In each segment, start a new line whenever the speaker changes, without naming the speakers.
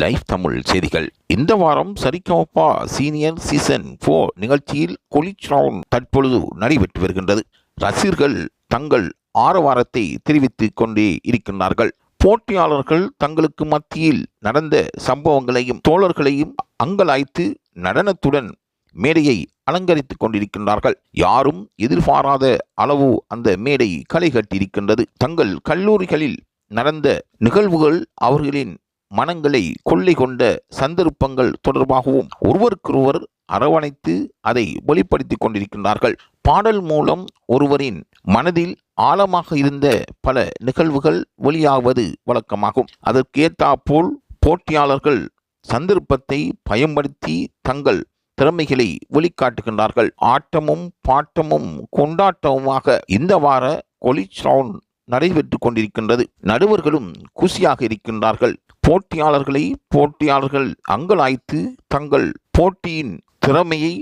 Live Tamil செய்திகள். இந்த வாரம் சரிகமப்பா சீனியர் சீசன் போர் நிகழ்ச்சியில் கொலிச் ரவுண்ட் தற்பொழுது நடைபெற்று வருகின்றது. ரசிகர்கள் தங்கள் ஆரவாரத்தை தெரிவித்துக் கொண்டே இருக்கின்றார்கள். போட்டியாளர்கள் தங்களுக்கு மத்தியில் நடந்த சம்பவங்களையும் தோழர்களையும் அங்கலாய்த்து நடனத்துடன் மேடையை அலங்கரித்துக் கொண்டிருக்கின்றார்கள். யாரும் எதிர்பாராத அளவு அந்த மேடை களை கட்டியிருக்கின்றது. தங்கள் கல்லூரிகளில் நடந்த நிகழ்வுகள் அவர்களின் மனங்களை கொள்ளை கொண்ட சந்தர்ப்பங்கள் தொடர்பாகவும் ஒருவருக்கொருவர் அரவணைத்து அதை வெளிப்படுத்திக் கொண்டிருக்கின்றார்கள். பாடல் மூலம் ஒருவரின் மனதில் ஆழமாக இருந்த பல நிகழ்வுகள் வெளியாவது வழக்கமாகும். அதற்கேற்றாப்போல் போட்டியாளர்கள் சந்தர்ப்பத்தை பயன்படுத்தி தங்கள் திறமைகளை வெளிக்காட்டுகின்றார்கள். ஆட்டமும் பாட்டமும் கொண்டாட்டமுமாக இந்த வார கொலிச் ரவுண்ட் நடைபெற்று கொண்டிருக்கின்றது. நடுவர்களும் குஷியாக இருக்கின்றார்கள். போட்டியாளர்களை போட்டியாளர்கள் அங்கலாய்த்து தங்கள் போட்டியின் திறமையை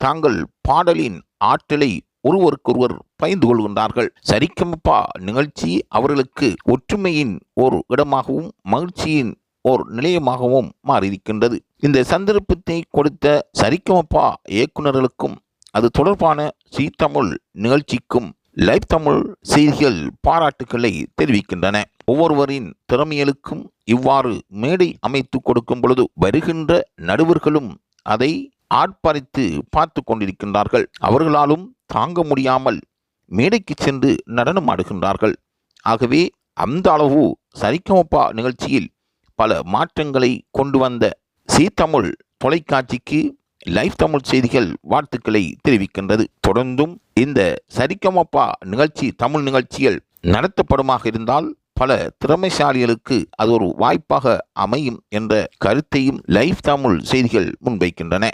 தாங்கள் பாடலின் ஆற்றலை ஒருவருக்கொருவர் பயந்து கொள்கின்றார்கள். சரிக்கமப்பா நிகழ்ச்சி அவர்களுக்கு ஒற்றுமையின் ஒரு இடமாகவும் மகிழ்ச்சியின் ஓர் நிலையமாகவும் மாறியிருக்கின்றது. இந்த சந்தர்ப்பத்தை கொடுத்த சரிக்கமப்பா இயக்குநர்களுக்கும் அது தொடர்பான சீத்தமிழ் நிகழ்ச்சிக்கும் லைவ் தமிழ் செய்திகள் பாராட்டுக்களை தெரிவிக்கின்றன. ஒவ்வொருவரின் திறமைகளுக்கும் இவ்வாறு மேடை அமைத்து கொடுக்கும் பொழுது வருகின்ற நடுவர்களும் அதை ஆட்பறித்து பார்த்து கொண்டிருக்கின்றார்கள். அவர்களாலும் தாங்க முடியாமல் மேடைக்கு சென்று நடனம் ஆடுகின்றார்கள். ஆகவே அந்த அளவு சரிகமப்பா நிகழ்ச்சியில் பல மாற்றங்களை கொண்டு வந்த சீத்தமிழ் தொலைக்காட்சிக்கு லைவ் தமிழ் செய்திகள் வாழ்த்துக்களை தெரிவிக்கின்றது. தொடர்ந்தும் இந்த சரிகமப்பா நிகழ்ச்சி தமிழ் நிகழ்ச்சிகள் நடத்தப்படுமாக இருந்தால் பல திறமைசாலிகளுக்கு அது ஒரு வாய்ப்பாக அமையும் என்ற கருத்தையும் லைவ் தமிழ் செய்திகள் முன்வைக்கின்றன.